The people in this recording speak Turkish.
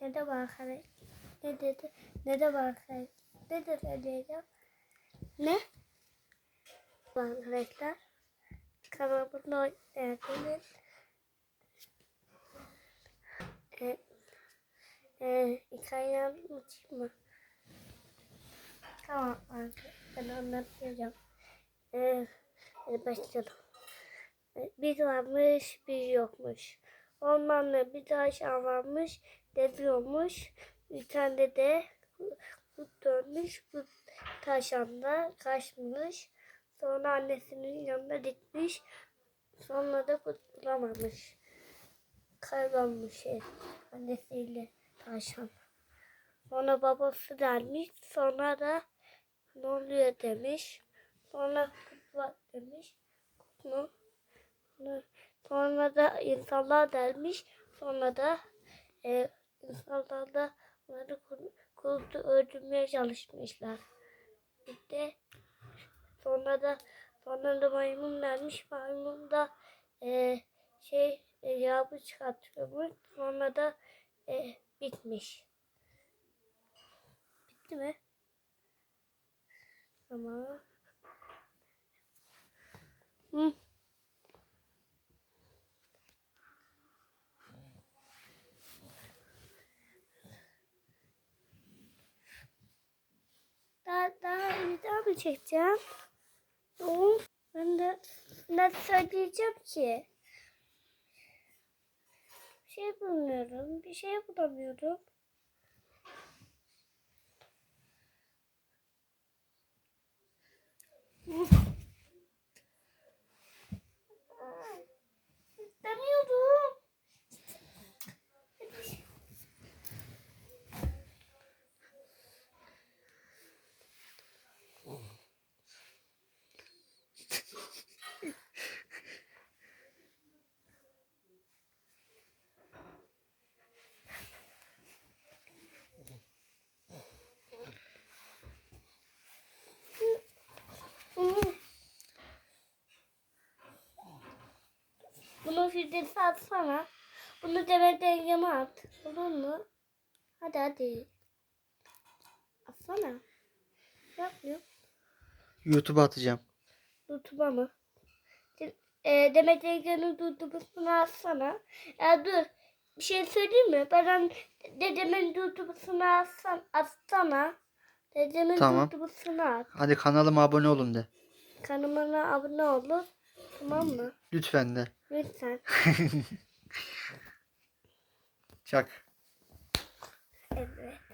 Ne de var karakter? Ne dedi? Ne de var karakter? Ne de söyleyeceğim? Ne? Var karakter. Kanalımda oynadınız. E, e, hikayeyi anlatayım mı? Tamam ben anlatacağım. E, hadi başlayalım. E, Bir varmış, bir yokmuş. Ormanda bir tavşan varmış, geziyormuş. Bir tane de kurt dönmüş, bu tavşan da kaçmış. Sonra annesinin yanına gitmiş. Sonra da kurt bulamamış. Kaybolmuş. Annesiyle tavşan. Sonra babası gelmiş. Sonra da ne oluyor demiş. Sonra kurt var demiş. Kurt mu? Sonra- Sonra da insanlar gelmiş. Sonra da e, insanlar da onları kur- kurtu öldürmeye çalışmışlar. İşte sonra da sonra da maymun gelmiş. Maymun da e, şey e, yavru çıkartıyormuş. Sonra da e, bitmiş. Bitti mi? Çekeceğim? Oğlum ben de ne söyleyeceğim ki? Bir şey bulmuyorum. Bir şey bulamıyorum. Bunu filtresi atsana. Bunu demet dengeme at. Olur mu? Hadi hadi. Atsana. Yapmıyor. YouTube'a atacağım. YouTube'a mı? E, demet dengenin YouTube'sunu atsana. Ya dur. Bir şey söyleyeyim mi? Ben dedemin YouTube'sunu atsan, atsana. Dedemin Tamam. YouTube'sunu at. Hadi kanalıma abone olun de. Kanalıma abone olur. Tamam mı? Lütfen de. Lütfen. Çak.